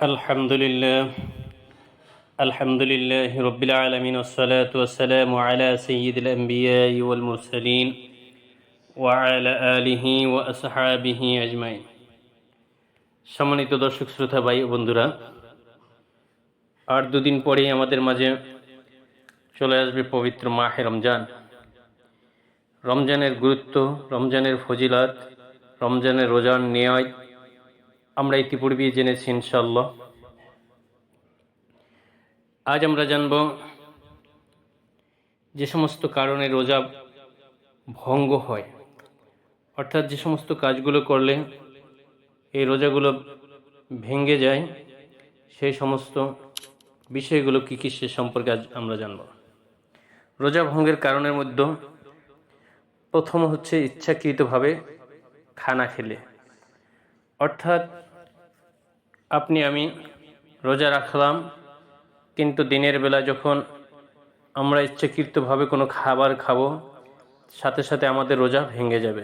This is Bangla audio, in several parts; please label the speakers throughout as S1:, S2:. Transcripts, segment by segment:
S1: الحمد لله الحمد لله رب العالمين والصلاة والسلام على سيد الأنبياء والمرسلين وعلى آله وأصحابه أجمعين সম্মানিত দর্শক শ্রোতা ভাই ও বন্ধুরা আর দুদিন পরেই আমাদের মাঝে চলে আসবে পবিত্র মাহে রমজান রমজানের গুরুত্ব রমজানের ফজিলাত রমজানের রোজার নিয়য় আমরা ইতিপূর্বেই জেনেছি ইনশাল্লাহ আজ আমরা জানব যে সমস্ত কারণে রোজা ভঙ্গ হয়। অর্থাৎ যে সমস্ত কাজগুলো করলে এই রোজাগুলো ভেঙে যায়, সেই সমস্ত বিষয়গুলো কী কী সে সম্পর্কে আজ আমরা জানব। রোজা ভঙ্গের কারণের মধ্যে প্রথম হচ্ছে ইচ্ছাকৃতভাবে খানা খেলে। অর্থাৎ আপনি, আমি রোজা রাখলাম, কিন্তু দিনের বেলা যখন আমরা ইচ্ছাকৃতভাবে কোনো খাবার খাব, সাথে সাথে আমাদের রোজা ভেঙে যাবে।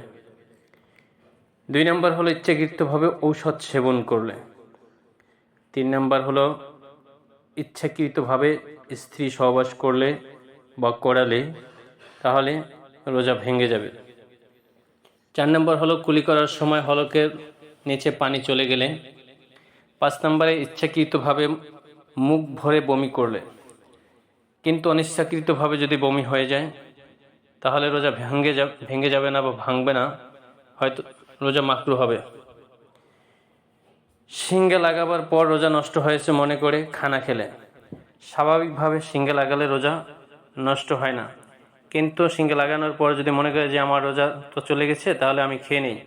S1: দুই নম্বর হলো ইচ্ছাকৃতভাবে ঔষধ সেবন করলে। তিন নম্বর হলো ইচ্ছাকৃতভাবে স্ত্রী সহবাস করলে বা করালে, তাহলে রোজা ভেঙে যাবে। চার নম্বর হলো কুলি করার সময় হলকের নিচে পানি চলে গেলে পাঁচ নম্বরে ইচ্ছাকৃতভাবে মুখ ভরে বমি করলে। কিন্তু অনিচ্ছাকৃতভাবে যদি বমি হয়ে যায়, তাহলে রোজা ভেঙে যা ভেঙে যাবে না বা ভাঙবে না, হয়তো রোজা মাকরু হবে। শিঙ্গে লাগাবার পর রোজা নষ্ট হয়েছে মনে করে খানা খেলে। স্বাভাবিকভাবে শিঙ্গে লাগালে রোজা নষ্ট হয় না। কিন্তু শিঙ্গে লাগানোর পর যদি মনে করে যে আমার রোজা তো চলে গেছে, তাহলে আমি খেয়ে নিই।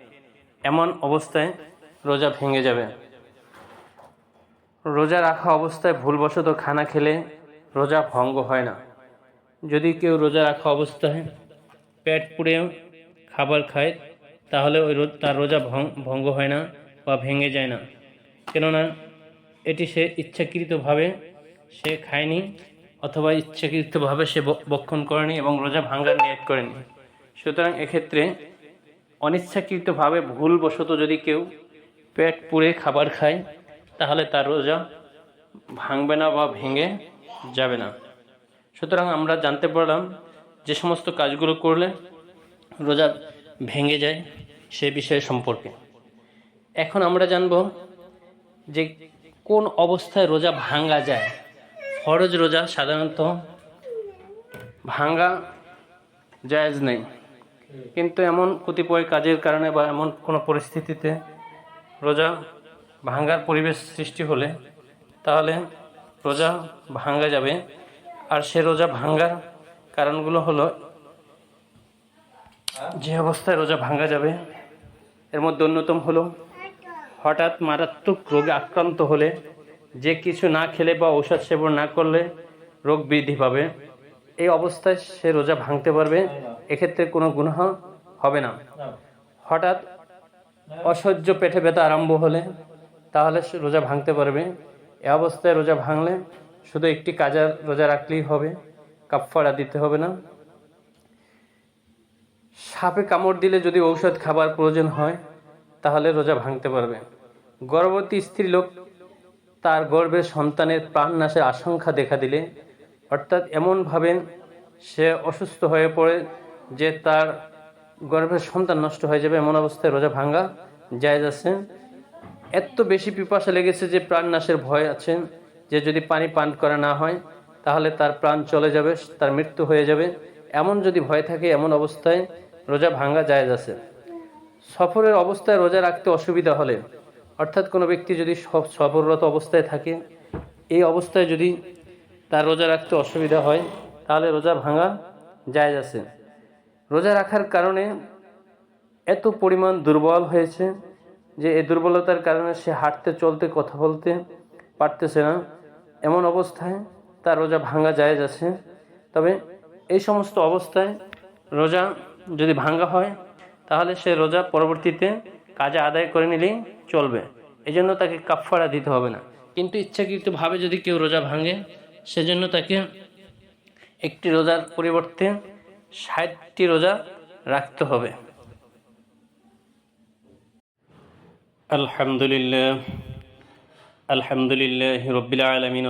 S1: এমন অবস্থায় রোজা ভেঙে যাবে। রোজা রাখা অবস্থায় ভুলবশত খানা খেলে রোজা ভঙ্গ হয় না। যদি কেউ রোজা রাখা অবস্থায় পেট পুড়ে খাবার খায়, তাহলে ওই তার রোজা ভঙ্গ হয় না বা ভেঙে যায় না। কেননা এটি সে ইচ্ছাকৃতভাবে সে খায়নি অথবা ইচ্ছাকৃতভাবে সে বক্ষণ করেনি এবং রোজা ভাঙ্গার নিয়ত করেনি। সুতরাং এক্ষেত্রে অনিচ্ছাকৃতভাবে ভুলবশত যদি কেউ পেট পুড়ে খাবার খায় তাহলে তার রোজা ভাঙবে না বা ভেঙে যাবে না। সুতরাং আমরা জানতে পারলাম যে সমস্ত কাজগুলো করলে রোজা ভেঙে যায় সে বিষয় সম্পর্কে। এখন আমরা জানব যে কোন অবস্থায় রোজা ভাঙ্গা যায়। ফরজ রোজা সাধারণত ভাঙ্গা জায়জ নেই। কিন্তু এমন কতিপয় কাজের কারণে বা এমন কোনো পরিস্থিতিতে রোজা ভাঙ্গার পরিবেশ সৃষ্টি হলে, তাহলে রোজা ভাঙ্গা যাবে। আর সে রোজা ভাঙ্গার কারণগুলো হলো, যে অবস্থায় রোজা ভাঙ্গা যাবে, এর মধ্যে অন্যতম হলো, হঠাৎ মারাত্মক রোগে আক্রান্ত হলে, যে কিছু না খেলে বা ঔষধ সেবন না করলে রোগ বৃদ্ধি পাবে। এই অবস্থায় সে রোজা ভাঙতে পারবে, এক্ষেত্রে কোনো গুনাহ হবে না। হঠাৎ অসহ্য পেটে ব্যথা আরম্ভ হলে তাহলে রোজা ভাঙতে পারবে। এ অবস্থায় রোজা ভাঙলে শুধু একটি কাজার রোজা রাখলেই হবে কাপড়া দিতে হবে না। সাপে কামড় দিলে যদি ঔষধ খাবার প্রয়োজন হয়, তাহলে রোজা ভাঙতে পারবে। গর্ভবতী স্ত্রী লোক তার গর্ভের সন্তানের প্রাণনাশের আশঙ্কা দেখা দিলে, অর্থাৎ এমনভাবে সে অসুস্থ হয়ে পড়ে যে তার গর্ভের সন্তান নষ্ট হয়ে যাবে, এমন অবস্থায় রোজা ভাঙ্গা জায়েজ আছে। এত বেশি পিপাসা লেগেছে যে প্রাণ নাশের ভয় আছে, যে যদি পানি পান করা না হয়, তাহলে তার প্রাণ চলে যাবে, তার মৃত্যু হয়ে যাবে। এমন যদি ভয় থাকে, এমন অবস্থায় রোজা ভাঙ্গা জায়েজ আছে। সফরের অবস্থায় রোজা রাখতে অসুবিধা হলে, অর্থাৎ কোনো ব্যক্তি যদি সফ- সফররত অবস্থায় থাকে, এই অবস্থায় যদি তার রোজা রাখতে অসুবিধা হয়, তাহলে রোজা ভাঙা জায়েজ আছে। রোজা রাখার কারণে এত পরিমাণ দুর্বল হয়েছে যে এই দুর্বলতার কারণে সে হাঁটতে, চলতে, কথা বলতে পারতেছে না। এমন অবস্থায় তার রোজা ভাঙ্গা জায়েজ আছে। তবে এই সমস্ত অবস্থায় রোজা যদি ভাঙ্গা হয়, তাহলে সে রোজা পরবর্তীতে কাজে আদায় করে নিলেই চলবে। এই জন্য তাকে কাফফারা দিতে হবে না। কিন্তু ইচ্ছাকৃতভাবে যদি কেউ রোজা ভাঙে, সেজন্য তাকে একটি রোজার পরিবর্তে ষাটটি রোজা রাখতে হবে। আলহামদুলিল্লাহ। আলহামদুলিল্লাহ রবিল আলমিন